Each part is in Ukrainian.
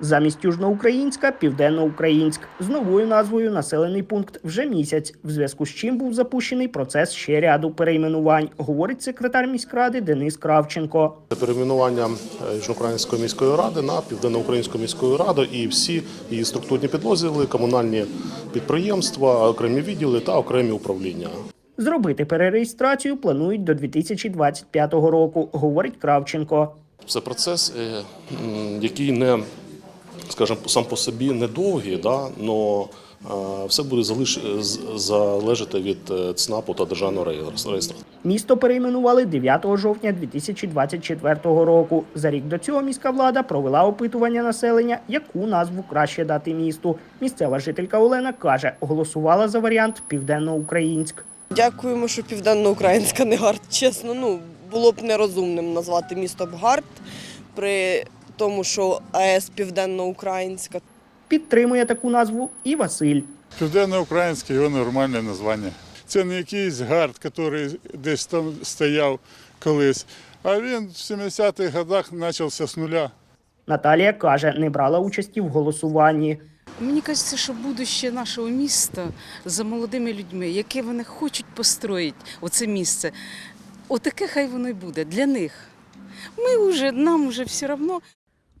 Замість Южноукраїнська Південноукраїнськ з новою назвою населений пункт вже місяць, в зв'язку з чим був запущений процес ще ряду перейменувань, говорить секретар міськради Денис Кравченко. Це перейменування е, Южноукраїнської міської ради на Південноукраїнську міську раду і всі її структурні підрозділи, комунальні підприємства, окремі відділи та окремі управління. Зробити перереєстрацію планують до 2025 року, говорить Кравченко. Це процес, е, який не, скажімо, сам по собі не довгий, да, але все буде залиш... з- залежати від е, ЦНАПу та державного реєстру. Місто перейменували 9 жовтня 2024 року. За рік до цього міська влада провела опитування населення, яку назву краще дати місту. Місцева жителька Олена каже, голосувала за варіант Південноукраїнськ. Дякуємо, що південноукраїнська не гард. Чесно, ну було б нерозумним назвати місто б гард при тому, що АЕС південноукраїнська. Підтримує таку назву і Василь. Південноукраїнське його нормальне названня. Це не якийсь гард, який десь там стояв колись, а він в 70-х годах почався з нуля. Наталія каже, не брала участі в голосуванні. Мені кажеться, що будуще нашого міста за молодими людьми, яке вони хочуть построїти оце місце, отаке хай воно й буде для них. Ми вже, нам вже все одно.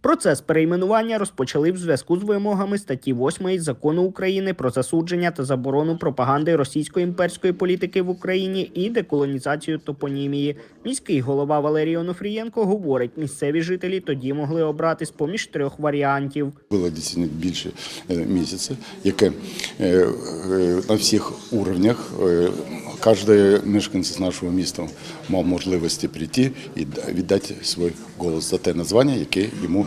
Процес перейменування розпочали в зв'язку з вимогами статті 8 закону України про засудження та заборону пропаганди російської імперської політики в Україні і деколонізацію топонімії. Міський голова Валерій Онофрієнко говорить, місцеві жителі тоді могли обрати з поміж трьох варіантів. Було дійсно більше е, місяця, яке е, е, на всіх уровнях кожен мешканець нашого міста мав можливості прийти і віддати свій голос за те названня, яке йому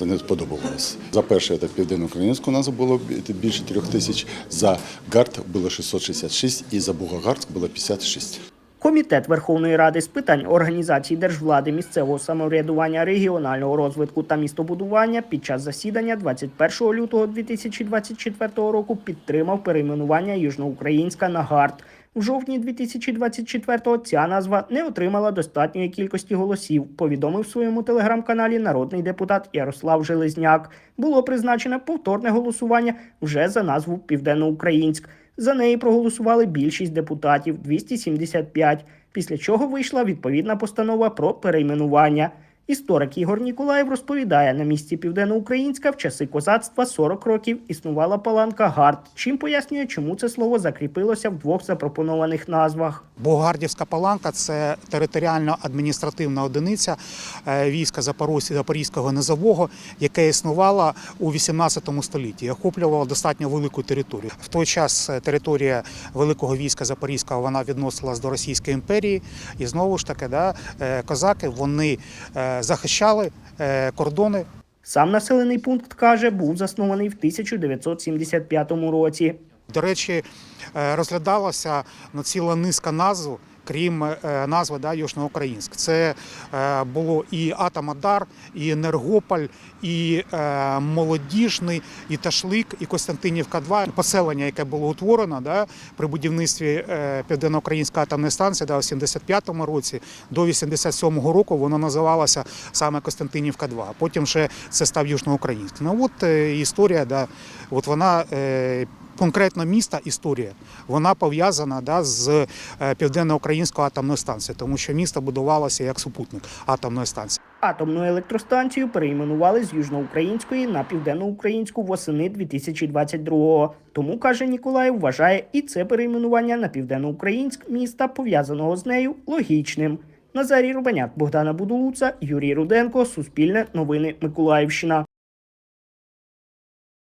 не сподобалось. За перше етап південно-українську у нас було більше трьох тисяч, за ГАРД було 666 і за Бугагардськ було 56. Комітет Верховної Ради з питань організації держвлади, місцевого самоврядування, регіонального розвитку та містобудування під час засідання 21 лютого 2024 року підтримав перейменування Южноукраїнська на ГАРД. В жовтні 2024-го ця назва не отримала достатньої кількості голосів. Повідомив в своєму телеграм-каналі народний депутат Ярослав Железняк. Було призначено повторне голосування вже за назву Південноукраїнськ. За неї проголосували більшість депутатів 275, після чого вийшла відповідна постанова про перейменування. Історик Ігор Ніколаєв розповідає, на місці Південноукраїнська в часи козацтва 40 років існувала паланка Гард, чим пояснює, чому це слово закріпилося в двох запропонованих назвах. Богардівська паланка це територіально-адміністративна одиниця е, війська Запорізького низового, яке існувало у 18 столітті, охоплювало достатньо велику територію. В той час е, територія великого війська Запорізького вона відносилась до Російської імперії, і знову ж таки, да, е, козаки вони захищали е, кордони Сам населений пункт каже, був заснований в 1975 році. До речі, е, розглядалася на ціла низка назв, крім е, назви да, Южноукраїнськ. Це е, було і Атомадар, і Енергополь, і е, Молодіжний, і Ташлик, і Костянтинівка 2 Поселення, яке було утворено да, при будівництві Південноукраїнської атомної станції да, у 75-му році до 87-го року воно називалося саме Костянтинівка 2 Потім ще це став Южноукраїнськ. Ну от історія, да, от вона. Конкретно міста історія вона пов'язана да, з е, південноукраїнською атомною станцією, тому що місто будувалося як супутник атомної станції. Атомну електростанцію перейменували з южноукраїнської на південноукраїнську восени 2022-го. Тому, каже Ніколаєв, вважає і це перейменування на південноукраїнськ міста, пов'язаного з нею, логічним. Назарій Рубаняк, Богдана Будулуца, Юрій Руденко, Суспільне новини Миколаївщина.